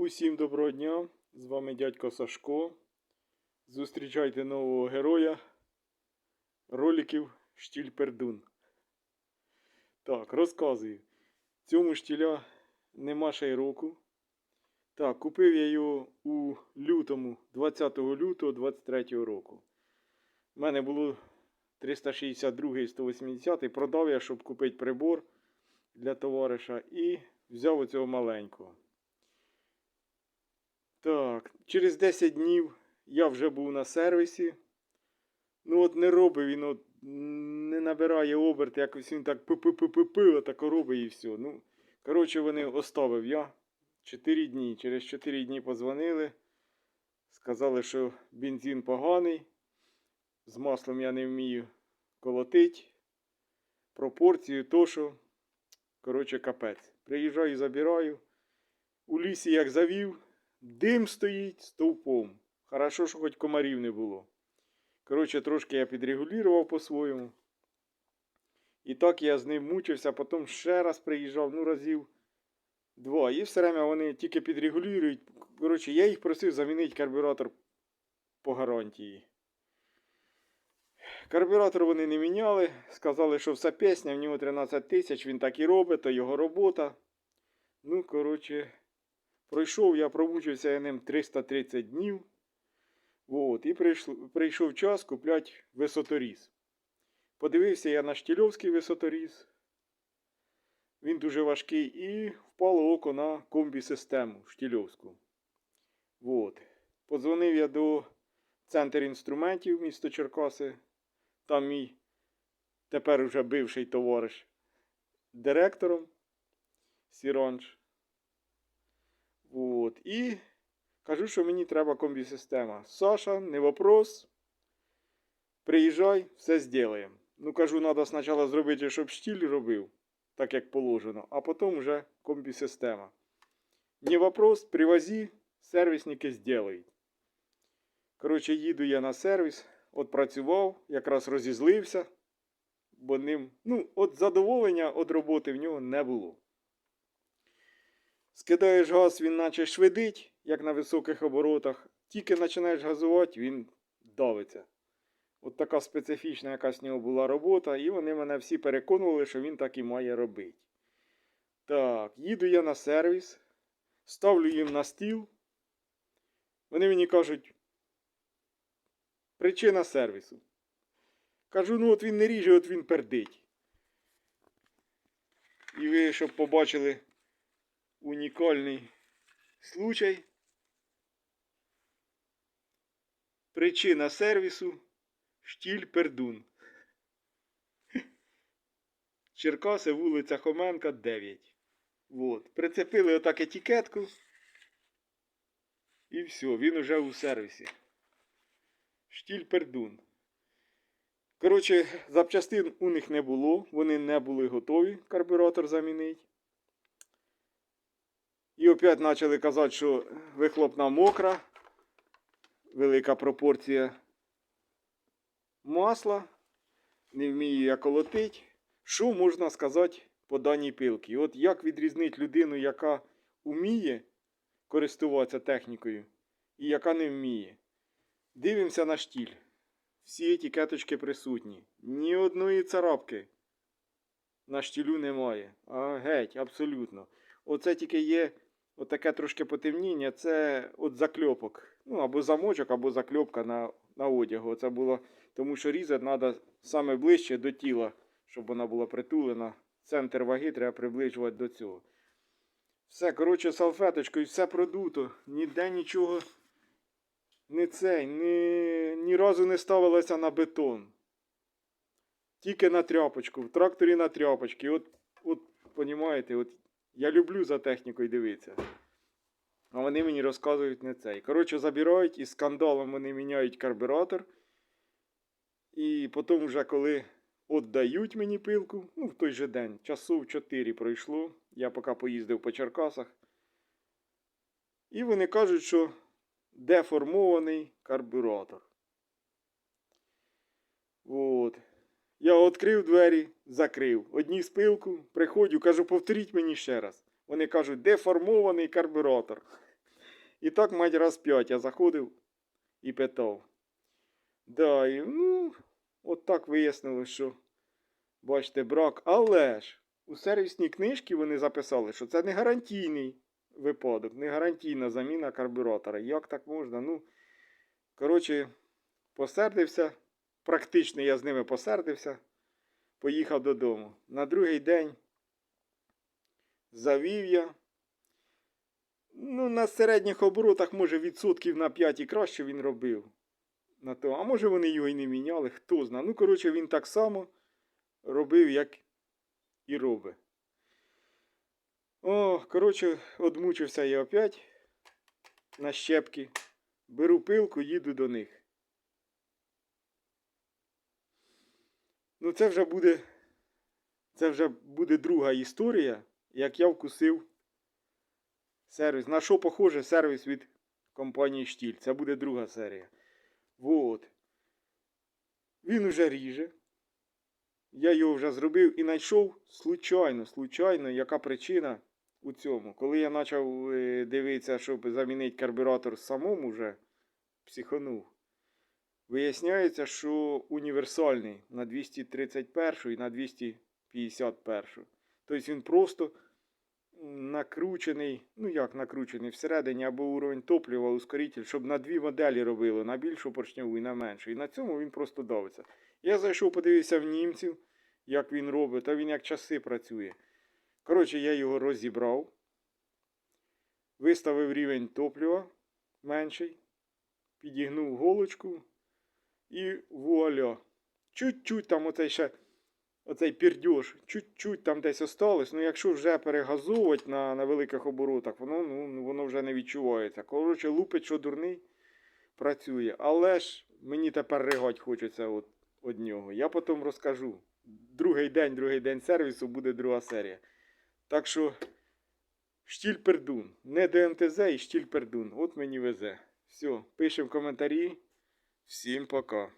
Усім доброго дня! З вами дядько Сашко. Зустрічайте нового героя роликів Штіль Пердун. Так, розказую. Цьому штіля нема ще й року. Так, купив я його у лютому, 20 лютого 23 року. У мене було 362 і 180 продав я, щоб купити прибор для товариша. І взяв оцього маленького. Так, через 10 днів я вже був на сервісі. Ну от не робить він, от, не набирає оберт, якось він так пи-пи-пи-пи-пи, отак робить і все. Ну, коротше, вони оставив я 4 дні. Через 4 дні позвонили. Сказали, що бензин поганий. З маслом я не вмію колотить. Пропорцію то, що. Коротше, капець. Приїжджаю, забираю. У лісі як завів. Дим стоїть стовпом. Хорошо, що хоч комарів не було. Коротше, трошки я підрегулював по-своєму. І так я з ним мучився, потім ще раз приїжджав, ну разів два. І все время вони тільки підрегулюють. Коротше, я їх просив замінити карбюратор по гарантії. Карбюратор вони не міняли. Сказали, що все пісня, в нього 13 тисяч, він так і робить, то його робота. Ну, коротше. Пройшов, я промучився я ним 330 днів. От, і прийшло, прийшов час купляти висоторіз. Подивився я на штільовський висоторіз. Він дуже важкий і впало око на комбі-систему штільовську. От. Подзвонив я до центру інструментів місто Черкаси. Там мій тепер уже бивший товариш директором Сіранж. Вот. І кажу, що мені треба комбі-система. Саша, не вопрос. Приїжджай, все зробимо. Ну, кажу, треба спочатку зробити, щоб штіль робив, так як положено, а потім вже комбі-система. Не вопрос, привози, сервісники зроблять. Коротше, їду я на сервіс, от працював, якраз розізлився, бо ним, ну, от задоволення від роботи в нього не було. Скидаєш газ, він наче швидить, як на високих оборотах. Тільки починаєш газувати, він давиться. От така специфічна якась в нього була робота, і вони мене всі переконували, що він так і має робити. Так, їду я на сервіс, ставлю їм на стіл. Вони мені кажуть, причина сервісу. Кажу, ну от він не ріже, от він пердить. І ви, щоб побачили унікальний случай. Причина сервісу штіль Пердун. Черкаси, вулиця Хоменка, 9. Вот. Прицепили отак етикетку. І все, він уже у сервісі. Штіль Пердун. Коротше, запчастин у них не було, вони не були готові карбюратор замінити. І опять почали казати, що вихлопна мокра, велика пропорція масла, не вмію я колотить. Що можна сказати по даній пилці? От як відрізнити людину, яка вміє користуватися технікою і яка не вміє? Дивимося на штіль. Всі етикеточки присутні. Ні одної царапки на штілю немає. А геть, абсолютно. Оце тільки є отаке трошки потемніння, це от закльопок. Ну, або замочок, або закльопка на, на одягу. Це було, тому що різати треба саме ближче до тіла, щоб вона була притулена. Центр ваги треба приближувати до цього. Все, коротше, салфеточкою, все продуто. Ніде нічого не цей, ні, ні разу не ставилося на бетон. Тільки на тряпочку, в тракторі на тряпочки. От, от, понімаєте, от я люблю за технікою дивитися. А вони мені розказують не цей. Коротше, забирають і скандалом вони міняють карбюратор. І потім, вже коли віддають мені пилку, ну, в той же день, часов 4 пройшло. Я поки поїздив по Черкасах. І вони кажуть, що деформований карбюратор. От. Я відкрив двері, закрив. Одні з пилку, приходжу, кажу, повторіть мені ще раз. Вони кажуть, деформований карбюратор. І так, мать, раз п'ять я заходив і питав. Да, і, ну, от так вияснили, що, бачите, брак. Але ж у сервісній книжці вони записали, що це не гарантійний випадок, не гарантійна заміна карбюратора. Як так можна? Ну, коротше, посердився. Практично я з ними посердився. Поїхав додому. На другий день завів я. Ну, на середніх оборотах, може, відсотків на 5 і краще він робив. На то. А може вони його і не міняли, хто знає. Ну, коротше, він так само робив, як і робить. О, коротше, одмучився я опять на щепки. Беру пилку, їду до них. Ну, це вже буде. Це вже буде друга історія, як я вкусив сервіс. На що похоже сервіс від компанії Штіль. Це буде друга серія. Вот. Він уже ріже. Я його вже зробив і знайшов случайно, случайно, яка причина у цьому. Коли я почав е, дивитися, щоб замінити карбюратор самому вже, психанув. Виясняється, що універсальний на 231 і на 251. Тобто він просто накручений, ну як накручений, всередині або уровень топлива, ускоритель, щоб на дві моделі робило, на більшу поршньову і на меншу. І на цьому він просто давиться. Я зайшов, подивився в німців, як він робить, а він як часи працює. Коротше, я його розібрав, виставив рівень топлива менший, підігнув голочку і вуаля. Чуть-чуть там оцей ще оцей пірдьош, чуть-чуть там десь осталось. Ну, якщо вже перегазовувати на, на великих оборотах, воно, ну, воно вже не відчувається. Коротше, лупить, що дурний, працює. Але ж мені тепер ригать хочеться от, од нього. Я потім розкажу. Другий день, другий день сервісу буде друга серія. Так що штіль пердун. Не ДМТЗ і штіль пердун. От мені везе. Все, пишемо коментарі. Всім пока.